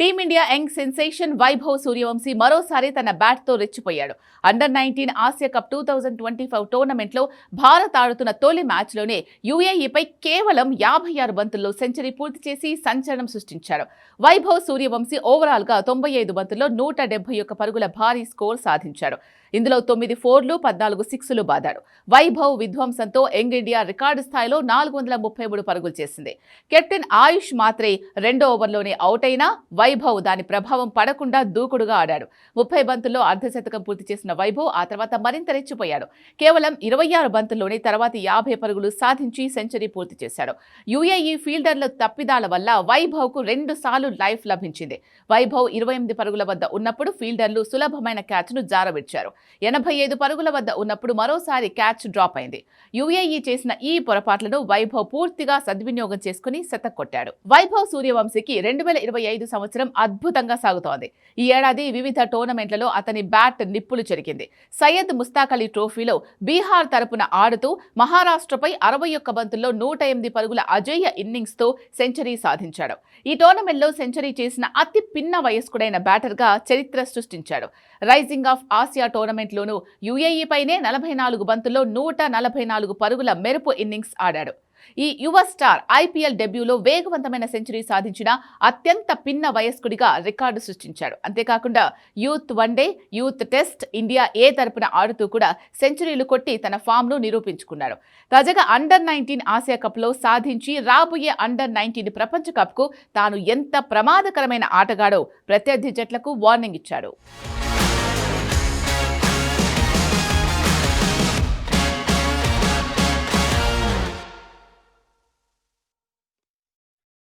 Team India young sensation Vaibhav Suryavanshi మరోసారి తన బ్యాట్తో రెచ్చిపోయాడు. Under nineteen Asia cup two thousand twenty five టోర్నమెంట్లో భారత్ ఆడుతున్న తొలి మ్యాచ్లోనే యుఏఈపై కేవలం యాభై ఆరు బంతుల్లో సెంచరీ పూర్తి చేసి సంచలనం సృష్టించాడు. వైభవ్ సూర్యవంశీ ఓవరాల్గా తొంభై ఐదు బంతుల్లో నూట డెబ్బై ఒక్క పరుగుల భారీ స్కోర్ సాధించాడు. ఇందులో తొమ్మిది ఫోర్లు పద్నాలుగు సిక్స్లు బాదాడు. వైభవ్ విధ్వంసంతో యంగ్ ఇండియా రికార్డు స్థాయిలో నాలుగు వందల ముప్పై మూడు పరుగులు చేసింది. కెప్టెన్ ఆయుష్ మాత్రే రెండో ఓవర్లోనే అవుట్ అయినా వైభవ్ దాని ప్రభావం పడకుండా దూకుడుగా ఆడాడు. ముప్పై బంతుల్లో అర్ధశతకం పూర్తి చేసిన వైభవ్ ఆ తర్వాత మరింత రెచ్చిపోయాడు. కేవలం ఇరవై ఆరు బంతుల్లోనే తర్వాత యాభై పరుగులు సాధించి సెంచరీ పూర్తి చేశాడు. యుఏఈ ఫీల్డర్ల తప్పిదాల వల్ల వైభవ్కు రెండు సార్లు లైఫ్ లభించింది. వైభవ్ ఇరవై ఎనిమిది పరుగుల వద్ద ఉన్నప్పుడు ఫీల్డర్లు సులభమైన క్యాచ్ను జారవిడ్చారు. ఎనభై ఐదు పరుగుల వద్ద ఉన్నప్పుడు మరోసారి క్యాచ్ డ్రాప్ అయింది. యుఏఈ చేసిన ఈ పొరపాట్లను వైభవ్ పూర్తిగా సద్వినియోగం చేసుకుని శతకొట్టాడు. వైభవ్ సూర్యవంశీకి రెండు వేల ఇరవై ఐదు సంవత్సరం అద్భుతంగా సాగుతోంది. ఈ ఏడాది వివిధ టోర్నమెంట్లలో అతని బ్యాట్ నిప్పులు చెరికింది. సయ్యద్ ముస్తాక్ అలీ ట్రోఫీలో బీహార్ తరపున ఆడుతూ మహారాష్ట్రపై అరవై ఒక్క బంతుల్లో నూట ఎనిమిది పరుగుల అజేయ ఇన్నింగ్స్తో సెంచరీ సాధించాడు. ఈ టోర్నమెంట్లో సెంచరీ చేసిన అతి పిన్న వయస్కుడైన బ్యాటర్గా చరిత్ర సృష్టించాడు. రైజింగ్ ఆఫ్ ఆసియా టోర్నమెంట్లోనూ యుఏఈపైనే నలభై నాలుగు బంతుల్లో నూట నలభై నాలుగు పరుగుల మెరుపు ఇన్నింగ్స్ ఆడాడు. ఈ యువ స్టార్ ఐపీఎల్ డెబ్యూలో వేగవంతమైన సెంచరీ సాధించిన అత్యంత పిన్న వయస్కుడిగా రికార్డు సృష్టించాడు. అంతేకాకుండా youth one day youth test India A తరపున ఆడుతూ కూడా సెంచరీలు కొట్టి తన ఫామ్ను నిరూపించుకున్నాడు. తాజాగా అండర్ నైన్టీన్ ఆసియా కప్లో సాధించి రాబోయే అండర్ నైన్టీన్ ప్రపంచ కప్కు తాను ఎంత ప్రమాదకరమైన ఆటగాడో ప్రత్యర్థి జట్లకు వార్నింగ్ ఇచ్చాడు.